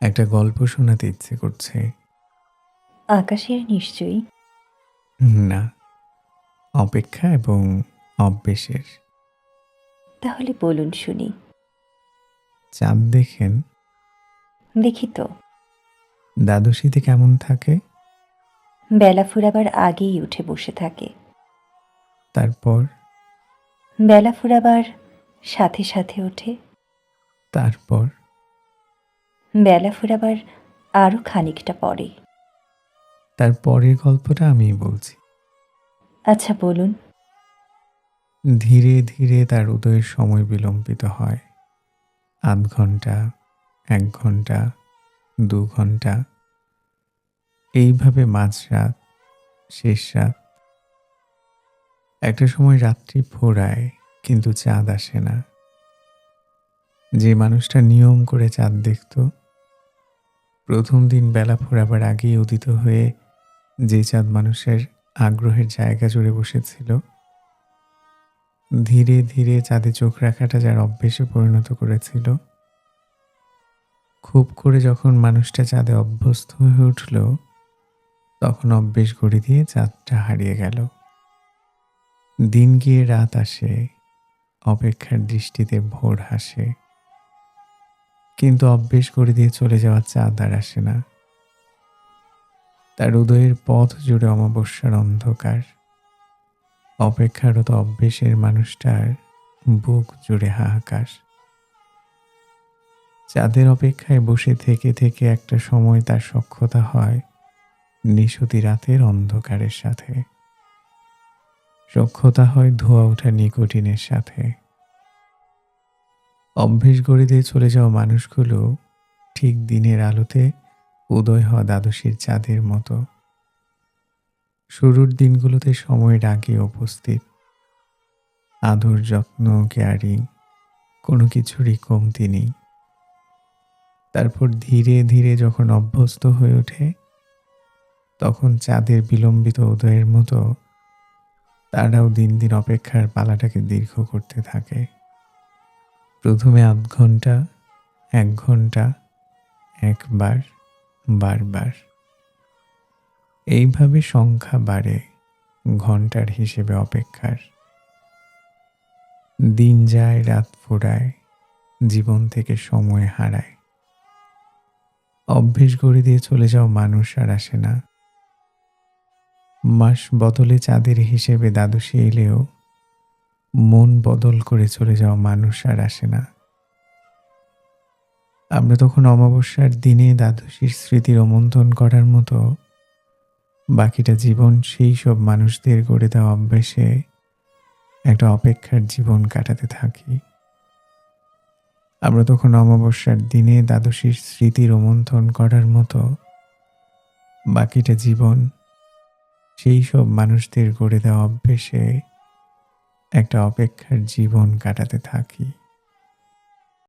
একটা গল্প শোনাতে ইচ্ছে করছে। আকাশের নিশ্চয়ই। না অপেক্ষা এবং অভ্যেসের। তাহলে বলুন শুনি। চাঁদ দেখেন। দেখি তো। দ্বাদশীতে কেমন থাকে? বেলা ফুরাবার আগেই উঠে বসে থাকে। তারপর? বেলা ফুরাবার সাথে সাথে ওঠে। তারপর? বেলা ফুরাবার আরও খানিকটা পরে। তার পরের গল্পটা আমি বলছি। আচ্ছা বলুন। ধীরে ধীরে তার উদয়ের সময় বিলম্বিত হয়। আধ ঘণ্টা এক ঘণ্টা দু ঘণ্টা। এইভাবে মাঝরাত শেষ রাত একটা সময় রাত্রি ফোরায় কিন্তু চাঁদ আসে না। যে মানুষটা নিয়ম করে চাঁদ দেখত প্রথম দিন বেলা ফোরাবার আগেই উদিত হয়ে যে চাঁদ মানুষের আগ্রহের জায়গা জুড়ে বসেছিল, ধীরে ধীরে চাঁদে চোখ রাখাটা যার অভ্যেসে পরিণত করেছিল। খুব করে যখন মানুষটা চাঁদে অভ্যস্ত হয়ে উঠল, তখন অভ্যেস গড়ে দিয়ে চাঁদটা হারিয়ে গেল। দিন গিয়ে রাত আসে, অপেক্ষার দৃষ্টিতে ভোর হাসে। কিন্তু অভ্যেস করে দিয়ে চলে যাওয়া চাঁদ আর আসে না। তার উদয়ের পথ জুড়ে অমাবস্যার অন্ধকার। অপেক্ষারত অভ্যেসের মানুষটার বুক জুড়ে হাহাকার। চাঁদের অপেক্ষায় বসে থেকে থেকে একটা সময় তার সক্ষতা হয় নিশুতি রাতের অন্ধকারের সাথে। সক্ষতা হয় ধোয়া ওঠা নিকোটিনের সাথে। অভ্যেস গড়ে দিয়ে চলে যাওয়া মানুষগুলো ঠিক দিনের আলোতে উদয় হওয়া দ্বাদশীর চাঁদের মতো। শুরুর দিনগুলোতে সময়ের আগে উপস্থিত। আদর যত্ন, কেয়ারিং, কোনো কিছুরই কমতি নেই। তারপর ধীরে ধীরে যখন অভ্যস্ত হয়ে ওঠে, তখন চাঁদের বিলম্বিত উদয়ের মতো তারাও দিন দিন অপেক্ষার পালাটাকে দীর্ঘ করতে থাকে। প্রথমে আধ ঘণ্টা, এক ঘণ্টা, একবার, বারবার। এইভাবে সংখ্যা বাড়ে ঘণ্টার হিসেবে অপেক্ষার। দিন যায়, রাত ফোড়ায় জীবন থেকে সময় হারায়। অভ্যেস গড়ে দিয়ে চলে যাওয়া মানুষ আর আসে না। মাস বদলে চাঁদের হিসেবে দ্বাদশী এলেও মন বদল করে চলে যাওয়া মানুষ আর আসে না। আমরা তখন অমাবস্যার দিনে দ্বাদশীর স্মৃতি রোমন্থন করার মতো বাকিটা জীবন সেই সব মানুষদের গড়ে দেওয়া অভ্যেসে একটা অপেক্ষার জীবন কাটাতে থাকি। আমরা তখন অমাবস্যার দিনে দ্বাদশীর স্মৃতি রোমন্থন করার মতো বাকিটা জীবন সেই সব মানুষদের গড়ে দেওয়া অভ্যেসে একটা অপেক্ষার জীবন কাটাতে থাকি।